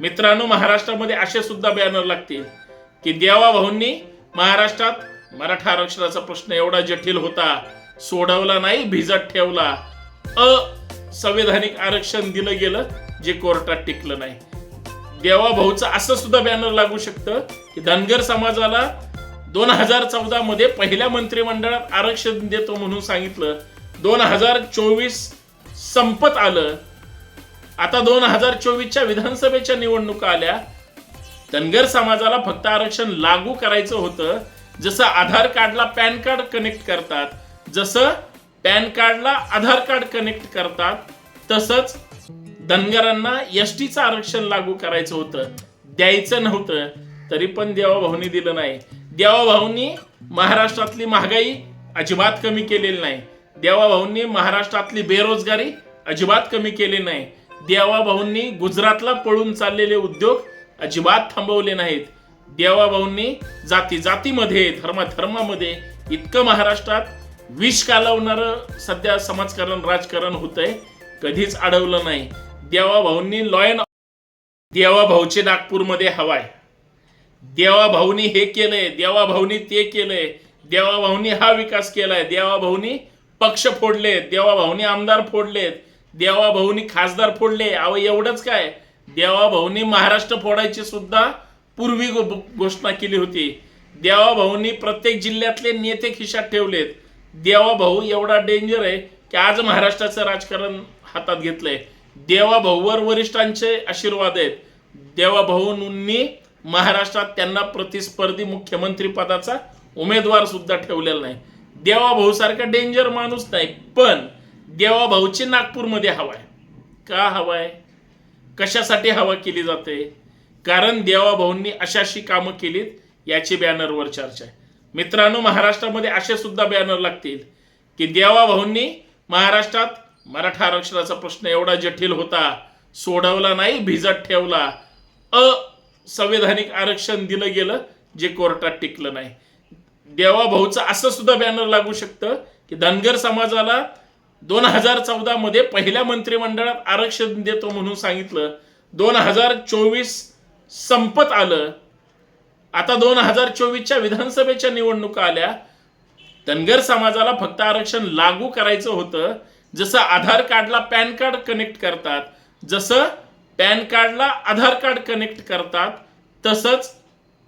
मित्रांनो महाराष्ट्रामध्ये असे सुद्धा बॅनर लागतील की देवा भाऊंनी महाराष्ट्रात मराठा आरक्षणाचा प्रश्न एवढा जटिल होता सोडवला नाही भिजत ठेवला. अ संवैधानिक आरक्षण दिलं गेलं जे कोर्टात टिकलं नाही. देवा भाऊचं असं सुद्धा बॅनर लागू शकतं की धनगर समाजाला दोन हजार चौदा मध्ये पहिल्या मंत्रिमंडळात आरक्षण देतो म्हणून सांगितलं. दोन हजार चोवीस संपत आलं. आता दोन हजार चोवीसच्या विधानसभेच्या निवडणुका आल्या. धनगर समाजाला फक्त आरक्षण लागू करायचं होतं. जसं आधार कार्डला पॅन कार्ड कनेक्ट करतात जसं पॅन कार्डला आधार कार्ड कनेक्ट करतात तसंच धनगरांना एस टीचं आरक्षण लागू करायचं होतं. द्यायचं नव्हतं तरी पण देवाभाऊनी दिलं नाही. देवाभाऊंनी महाराष्ट्रातली महागाई अजिबात कमी केलेली नाही. देवाभाऊंनी महाराष्ट्रातली बेरोजगारी अजिबात कमी केली नाही. देवाभाऊंनी गुजरातला पळून चाललेले उद्योग अजिबात थांबवले नाहीत. देवाभाऊंनी जाती जातीमध्ये धर्माधर्मामध्ये इतकं महाराष्ट्रात विष कालवणारं सध्या समाजकारण राजकारण होतंय. कधीच अडवलं नाही. देवाभाऊंनी लॉयन देवाभाऊचे नागपूरमध्ये हवाय. देवाभाऊनी हे केलंय देवाभाऊनी ते केलंय देवाभाऊनी हा विकास केलाय देवाभाऊनी पक्ष फोडले देवाभाऊनी आमदार फोडलेत. देवाभाऊनी खासदार फोडले. अहो एवढंच काय? देवाभाऊनी महाराष्ट्र फोडायची सुद्धा पूर्वी गो- घोषणा केली होती. देवाभाऊनी प्रत्येक जिल्ह्यातले नेते खिशात ठेवलेत. देवाभाऊ एवढा डेंजर आहे की आज महाराष्ट्राचं राजकारण हातात घेतलंय. देवाभाऊवर वरिष्ठांचे आशीर्वाद आहेत. देवाभाऊंनी महाराष्ट्रात त्यांना प्रतिस्पर्धी मुख्यमंत्री पदाचा उमेदवार सुद्धा ठेवलेला नाही. देवाभाऊ सारखा डेंजर माणूस नाही. पण देवाभाऊची नागपूरमध्ये हवाय का हवाय कशासाठी हवा केली जाते? कारण देवाभाऊंनी अशाशी कामं केलीत याची बॅनरवर चर्चा आहे. मित्रांनो महाराष्ट्रामध्ये असे सुद्धा बॅनर लागतील की देवाभाऊंनी महाराष्ट्रात मराठा आरक्षणाचा प्रश्न एवढा जटिल होता सोडवला नाही भिजत ठेवला. असंवैधानिक आरक्षण दिलं गेलं जे कोर्टात टिकलं नाही. देवाभाऊचं असं सुद्धा बॅनर लागू शकतं की धनगर समाजाला दोन हजार चौदा मध्ये पहिल्या मंत्रिमंडळात आरक्षण देतो म्हणून सांगितलं. दोन हजार चोवीस संपत आलं. आता दोन हजार चोवीसच्या विधानसभेच्या निवडणुका आल्या. धनगर समाजाला फक्त आरक्षण लागू करायचं होतं. जसं आधार कार्डला पॅन कार्ड कनेक्ट करतात जसं पॅन कार्डला आधार कार्ड कनेक्ट करतात तसंच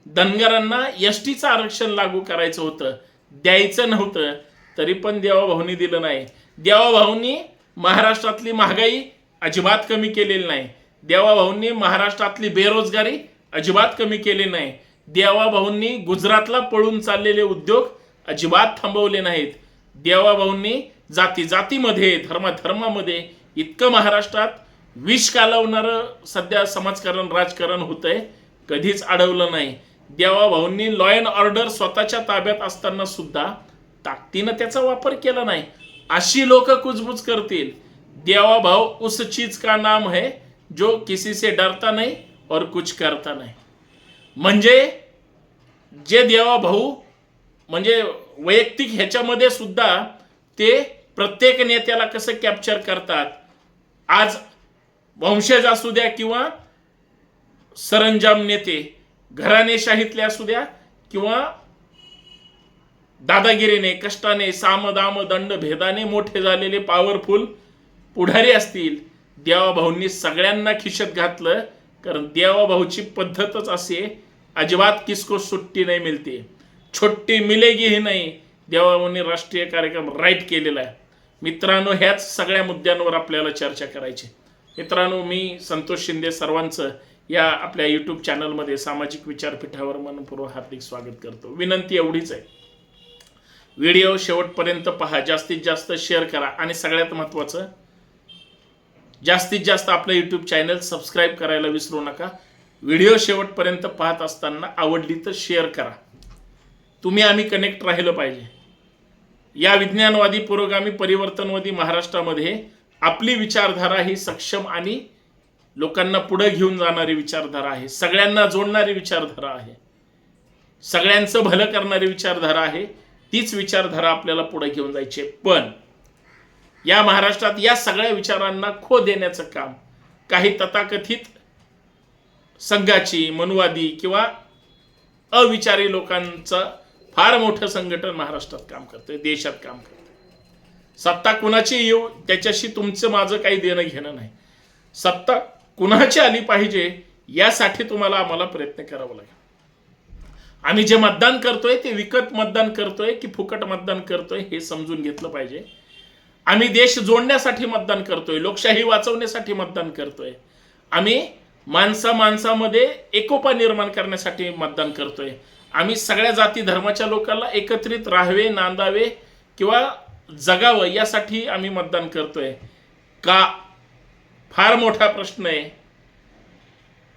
धनगरांना एस टीचं आरक्षण लागू करायचं होतं. द्यायचं नव्हतं. तरी पण देवाभाऊनी दिलं नाही. देवाभाऊंनी महाराष्ट्रातली महागाई अजिबात कमी केलेली नाही. देवाभाऊंनी महाराष्ट्रातली बेरोजगारी अजिबात कमी केली नाही. देवाभाऊंनी गुजरातला पळून चाललेले उद्योग अजिबात थांबवले नाहीत. देवाभाऊंनी जाती जातीमध्ये धर्माधर्मामध्ये इतकं महाराष्ट्रात विष कालवणारं सध्या समाजकारण राजकारण होतंय कधीच अडवलं नाही. देवाभाऊंनी लॉ अँड ऑर्डर स्वतःच्या ताब्यात असताना सुद्धा ताकदीनं त्याचा वापर केला नाही. अशी लोक कुजबुज करतील. देवा भाव उस चीज का नाम है जो किसी से डरता नहीं और कुछ करता नाही. म्हणजे जे देवा भाऊ म्हणजे वैयक्तिक ह्याच्यामध्ये सुद्धा ते प्रत्येक नेत्याला कसं कॅप्चर करतात? आज वंशज असू द्या किंवा सरंजाम नेते घराणेशाहीतले असू द्या किंवा दादागिरीने कष्टाने सामदाम दंड भेदाने मोठे झालेले पॉवरफुल पुढारी असतील. देवाभाऊंनी सगळ्यांना खिशत घातलं कारण देवाभाऊची पद्धतच असे अजिबात किसको सुट्टी नाही मिळते. छोटी मिलेगी ही नाही. देवाभाऊंनी राष्ट्रीय कार्यक्रम राईट केलेला आहे. मित्रांनो ह्याच सगळ्या मुद्द्यांवर आपल्याला चर्चा करायची. मित्रांनो मी संतोष शिंदे सर्वांचं या आपल्या यूट्यूब चॅनलमध्ये सामाजिक विचारपीठावर मनपूर्वक हार्दिक स्वागत करतो. विनंती एवढीच आहे. व्हिडिओ शेवटपर्यंत पहा. जास्तीत जास्त शेअर करा. आणि सगळ्यात महत्त्वाचं जास्तीत जास्त आपलं यूट्यूब चॅनल सबस्क्राईब करायला विसरू नका. व्हिडिओ शेवटपर्यंत पाहत असताना आवडली तर शेअर करा. तुम्ही आम्ही कनेक्ट राहिलं पाहिजे. या विज्ञानवादी पुरोगामी परिवर्तनवादी महाराष्ट्रामध्ये आपली विचारधारा ही सक्षम आणि लोकांना पुढे घेऊन जाणारी विचारधारा आहे. सगळ्यांना जोडणारी विचारधारा आहे. सगळ्यांचं भलं करणारी विचारधारा आहे. तीच विचारधारा आपल्याला पुढे घेऊन जायची पण या महाराष्ट्रात या सगळ्या विचारांना खो देण्याचं काम काही तथाकथित संघाची मनुवादी किंवा अविचारी लोकांचं फार मोठं संघटन महाराष्ट्रात काम करतंय देशात काम करतं सत्ता कुणाची येऊ त्याच्याशी तुमचं माझं काही देणं घेणं नाही. सत्ता कुणाची आली पाहिजे यासाठी तुम्हाला आम्हाला प्रयत्न करावा लागेल. आम्ही जे मतदान करतोय ते विकत मतदान करतोय की फुकट मतदान करतोय हे समजून घेतलं पाहिजे. आम्ही देश जोडण्यासाठी मतदान करतोय लोकशाही वाचवण्यासाठी मतदान करतोय. आम्ही माणसा माणसामध्ये एकोपा निर्माण करण्यासाठी मतदान करतोय. आम्ही सगळ्या जाती धर्माच्या लोकांना एकत्रित राहावे नांदावे किंवा जगावं यासाठी आम्ही मतदान करतोय. का? फार मोठा प्रश्न आहे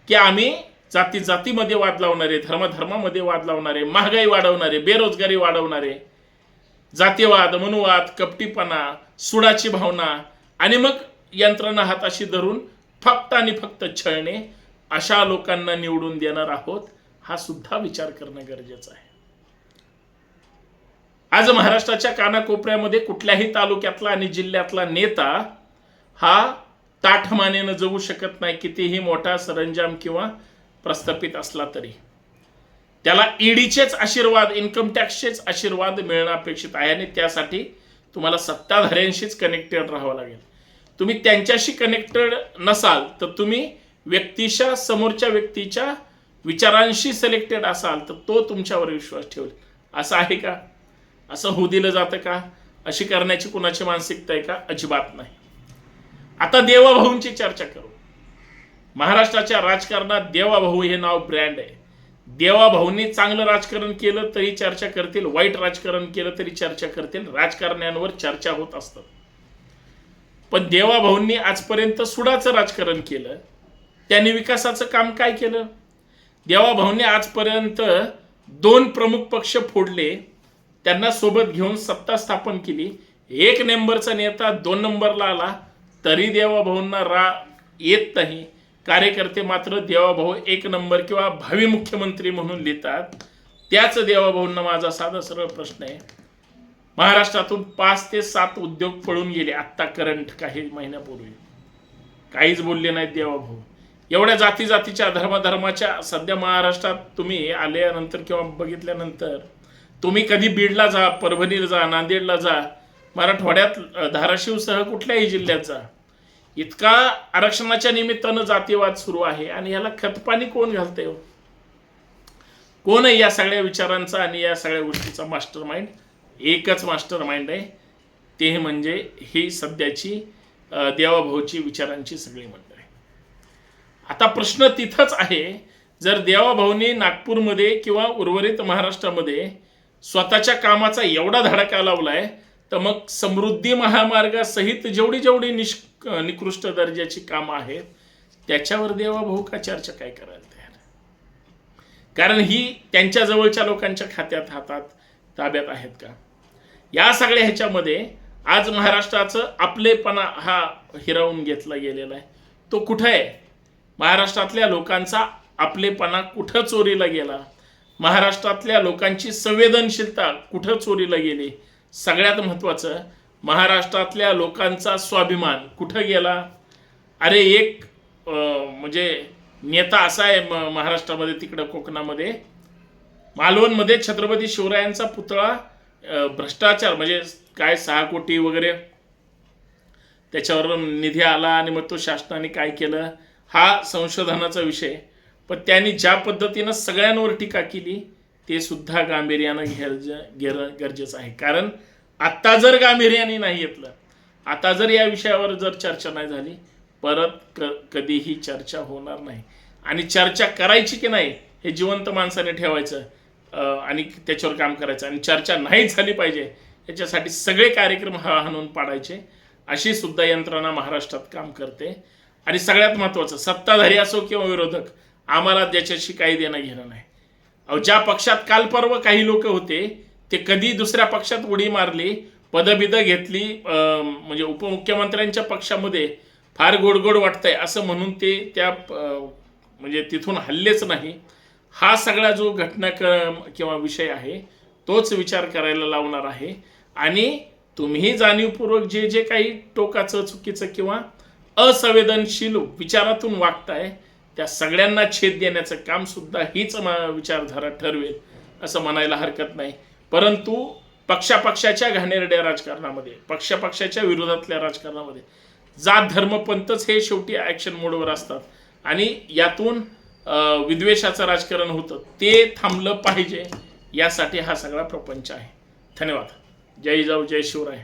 की आम्ही जाती जातीमध्ये वाद लावणारे धर्माधर्मामध्ये वाद लावणारे महागाई वाढवणारे बेरोजगारी वाढवणारे जातीवाद मनुवाद कपटीपणा सुडाची भावना आणि मग यंत्रणा हाताशी धरून फक्त आणि फक्त छळणे अशा लोकांना निवडून देणार आहोत हा सुद्धा विचार करणं गरजेचं आहे. आज महाराष्ट्राच्या कानाकोपऱ्यामध्ये कुठल्याही तालुक्यातला आणि जिल्ह्यातला नेता हा ताठमानेनं जगू शकत नाही कितीही मोठा सरंजाम किंवा प्रस्थापित असला तरी. त्याला ईडीचेच आशीर्वाद इन्कम टॅक्सचेच आशीर्वाद मिळणं अपेक्षित आहे आणि त्यासाठी तुम्हाला सत्ताधाऱ्यांशीच कनेक्टेड राहावं लागेल. तुम्ही त्यांच्याशी कनेक्टेड नसाल तर तुम्ही व्यक्तीच्या समोरच्या व्यक्तीच्या विचारांशी सिलेक्टेड असाल तर तो तुमच्यावर विश्वास ठेवेल. असं आहे का? असं होऊ दिलं जातं का? अशी करण्याची कुणाची मानसिकता आहे का? अजिबात नाही. आता देवाभाऊंची चर्चा करू. महाराष्ट्राच्या राजकारणात देवाभाऊ हे नाव ब्रँड आहे. देवाभाऊंनी चांगलं राजकारण केलं तरी चर्चा करतील वाईट राजकारण केलं तरी चर्चा करतील राजकारण्यांवर चर्चा होत असतात. पण देवाभाऊंनी आजपर्यंत सुडाचं राजकारण केलं. त्यांनी विकासाचं काम काय केलं? देवाभाऊंनी आजपर्यंत दोन प्रमुख पक्ष फोडले. त्यांना सोबत घेऊन सत्ता स्थापन केली. एक नंबरचा नेता दोन नंबरला आला. तरी देवाभाऊंना रा येत नाही. कार्यकर्ते मात्र देवाभाऊ एक नंबर किंवा भावी मुख्यमंत्री म्हणून लिहितात. त्याच देवाभाऊंना माझा साधा सरळ प्रश्न आहे. महाराष्ट्रातून पाच ते सात उद्योग पळून गेले. आत्ता करंट काही महिन्यापूर्वी. काहीच बोलले नाहीत देवाभाऊ. एवढ्या जाती जातीच्या धर्मधर्माच्या सध्या महाराष्ट्रात तुम्ही आल्यानंतर किंवा बघितल्यानंतर तुम्ही कधी बीडला जा परभणीला जा नांदेडला जा मराठवाड्यात धाराशिवसह कुठल्याही जिल्ह्यात जा इतका आरक्षणाच्या निमित्तानं जातीवाद सुरू आहे आणि याला खतपाणी कोण घालतंय हो? कोण आहे या सगळ्या विचारांचा आणि या सगळ्या गोष्टीचा मास्टर माइंड एकच मास्टर माइंड आहे. ते म्हणजे ही सध्याची देवाभाऊची विचारांची सगळी मंडळी. आता प्रश्न तिथंच आहे. जर देवाभाऊनी नागपूरमध्ये किंवा उर्वरित महाराष्ट्रामध्ये स्वतःच्या कामाचा एवढा धडाका लावलाय तर मग समृद्धी महामार्गासहित जेवढी जेवढी निष निकृष्ट दर्जाची कामं आहेत त्याच्यावर देवाभाऊ का चर्चा काय करायला तयार कारण ही त्यांच्या जवळच्या लोकांच्या खात्यात हातात ताब्यात आहेत का? या सगळ्या ह्याच्यामध्ये आज महाराष्ट्राचं आपलेपणा हा हिरावून घेतला गेलेला आहे. तो कुठं आहे? महाराष्ट्रातल्या लोकांचा आपलेपणा कुठं चोरीला गेला? महाराष्ट्रातल्या लोकांची संवेदनशीलता कुठं चोरीला गेली? सगळ्यात महत्त्वाचं महाराष्ट्रातल्या लोकांचा स्वाभिमान कुठं गेला? अरे एक म्हणजे नेता असा आहे म महाराष्ट्रामध्ये तिकडं कोकणामध्ये. मालवणमध्ये छत्रपती शिवरायांचा पुतळा भ्रष्टाचार म्हणजे काय सहा कोटी वगैरे. त्याच्यावर निधी आला आणि मग तो शासनाने काय केलं? हा संशोधनाचा विषय. पण त्यांनी ज्या पद्धतीनं सगळ्यांवर टीका केली ते सुद्धा गांभीर्यानं घेरज घेर गरजेचं आहे. कारण आत्ता जर गांभीर्याने नाही घेतलं आता जर या विषयावर जर चर्चा नाही झाली परत क कधीही चर्चा होणार नाही. आणि चर्चा करायची की नाही हे जिवंत माणसाने ठेवायचं आणि त्याच्यावर काम करायचं. आणि चर्चा नाहीच झाली पाहिजे याच्यासाठी सगळे कार्यक्रम हा हाणून पाडायचे अशी सुद्धा यंत्रणा महाराष्ट्रात काम करते. आणि सगळ्यात महत्त्वाचं सत्ताधारी असो किंवा विरोधक आम्हाला त्याच्याशी काही देणं घेणं नाही. ज्या पक्षात काल काही लोक होते ते कधी दुसऱ्या पक्षात उडी मारली पदबिद घेतली म्हणजे उपमुख्यमंत्र्यांच्या पक्षामध्ये फार गोडगोड वाटतंय असं म्हणून ते त्या म्हणजे तिथून हल्लेच नाही. हा सगळा जो घटनाक्रम किंवा विषय आहे तोच विचार करायला लावणार आहे. आणि तुम्ही जाणीवपूर्वक जे जे काही टोकाचं चुकीचं किंवा असंवेदनशील विचारातून वागताय त्या सगळ्यांना छेद देण्याचं काम सुद्धा हीच म- विचारधारा ठरवेल असं म्हणायला हरकत नाही. परंतु पक्षापक्षाच्या घाणेरड्या राजकारणामध्ये पक्षापक्षाच्या विरोधातल्या राजकारणामध्ये जात धर्मपंथच हे शेवटी ॲक्शन मोडवर असतात. आणि यातून विद्वेषाचं राजकारण होतं ते थांबलं पाहिजे यासाठी हा सगळा प्रपंच आहे. धन्यवाद. जय जाऊ जय शिवराय.